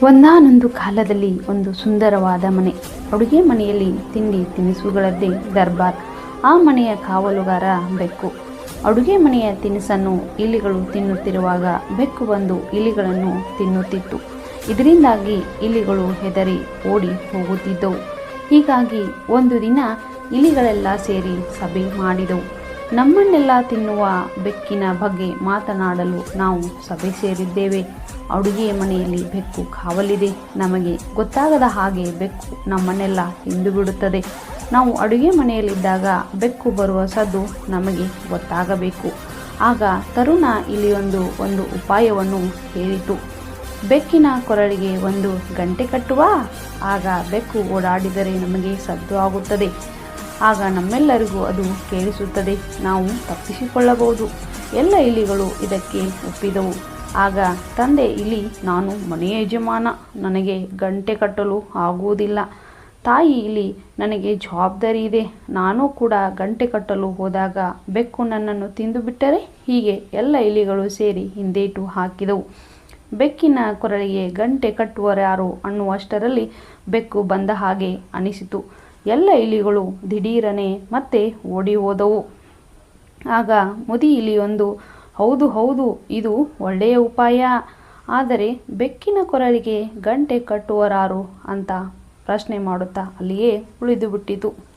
ಒಂದಾನೊಂದು ಕಾಲದಲ್ಲಿ ಒಂದು ಸುಂದರವಾದ ಮನೆ. ಅಡುಗೆ ಮನೆಯಲ್ಲಿ ತಿಂಡಿ ತಿನಿಸುಗಳದ್ದೇ ದರ್ಬಾರ್. ಆ ಮನೆಯ ಕಾವಲುಗಾರ ಬೆಕ್ಕು. ಅಡುಗೆ ಮನೆಯ ತಿನಿಸನ್ನು ಇಲಿಗಳು ತಿನ್ನುತ್ತಿರುವಾಗ ಬೆಕ್ಕು ಬಂದು ಇಲಿಗಳನ್ನು ತಿನ್ನುತ್ತಿತ್ತು. ಇದರಿಂದಾಗಿ ಇಲಿಗಳು ಹೆದರಿ ಓಡಿ ಹೋಗುತ್ತಿದ್ದವು. ಹೀಗಾಗಿ ಒಂದು ದಿನ ಇಲಿಗಳೆಲ್ಲ ಸೇರಿ ಸಭೆ ಮಾಡಿದವು. ನಮ್ಮನ್ನೆಲ್ಲ ತಿನ್ನುವ ಬೆಕ್ಕಿನ ಬಗ್ಗೆ ಮಾತನಾಡಲು ನಾವು ಸಭೆ ಸೇರಿದ್ದೇವೆ. ಅಡುಗೆ ಮನೆಯಲ್ಲಿ ಬೆಕ್ಕು ಕಾವಲಿದೆ. ನಮಗೆ ಗೊತ್ತಾಗದ ಹಾಗೆ ಬೆಕ್ಕು ನಮ್ಮನ್ನೆಲ್ಲ ತಿಂದು ಬಿಡುತ್ತದೆ ನಾವು ಅಡುಗೆ ಮನೆಯಲ್ಲಿದ್ದಾಗ ಬೆಕ್ಕು ಬರುವ ಸದ್ದು ನಮಗೆ ಗೊತ್ತಾಗಬೇಕು. ಆಗ ತರುಣ ಇಲ್ಲಿಯೊಂದು ಒಂದು ಉಪಾಯವನ್ನು ಹೇಳಿತು. ಬೆಕ್ಕಿನ ಕೊರಳಿಗೆ ಒಂದು ಗಂಟೆ ಕಟ್ಟುವ? ಆಗ ಬೆಕ್ಕು ಓಡಾಡಿದರೆ ನಮಗೆ ಸದ್ದು ಆಗುತ್ತದೆ. ಆಗ ನಮ್ಮೆಲ್ಲರಿಗೂ ಅದು ಕೇಳಿಸುತ್ತದೆ. ನಾವು ತಪ್ಪಿಸಿಕೊಳ್ಳಬಹುದು. ಎಲ್ಲ ಇಲಿಗಳು ಇದಕ್ಕೆ ಒಪ್ಪಿದವು. ಆಗ ತಂದೆ ಇಲಿ, ನಾನು ಮನೆಯ ಯಜಮಾನ. ನನಗೆ ಗಂಟೆ ಕಟ್ಟಲು ಆಗುವುದಿಲ್ಲ. ತಾಯಿ ಇಲಿ, ನನಗೆ ಜವಾಬ್ದಾರಿ ಇದೆ. ನಾನು ಕೂಡ ಗಂಟೆ ಕಟ್ಟಲು ಹೋದಾಗ ಬೆಕ್ಕು ನನ್ನನ್ನು ತಿಂದು ಬಿಟ್ಟರೆ ಹೀಗೆ ಎಲ್ಲ ಇಲಿಗಳು ಸೇರಿ ಹಿಂದೇಟು ಹಾಕಿದವು. ಬೆಕ್ಕಿನ ಕೊರಳಿಗೆ ಗಂಟೆ ಕಟ್ಟುವರ್ಯಾರು ಅನ್ನುವಷ್ಟರಲ್ಲಿ ಬೆಕ್ಕು ಬಂದ ಹಾಗೆ ಅನಿಸಿತು. ಎಲ್ಲ ಇಲಿಗಳು ದಿಢೀರನೆ ಮತ್ತೆ ಓಡಿ ಹೋದವು. ಆಗ ಮುದಿ ಇಲಿಯೊಂದು, ಹೌದು ಹೌದು, ಇದು ಒಳ್ಳೆಯ ಉಪಾಯ. ಆದರೆ ಬೆಕ್ಕಿನ ಕೊರಳಿಗೆ ಗಂಟೆ ಕಟ್ಟುವರಾರು? ಅಂತ ಪ್ರಶ್ನೆ ಮಾಡುತ್ತಾ ಅಲ್ಲಿಯೇ ಉಳಿದು ಬಿಟ್ಟಿತು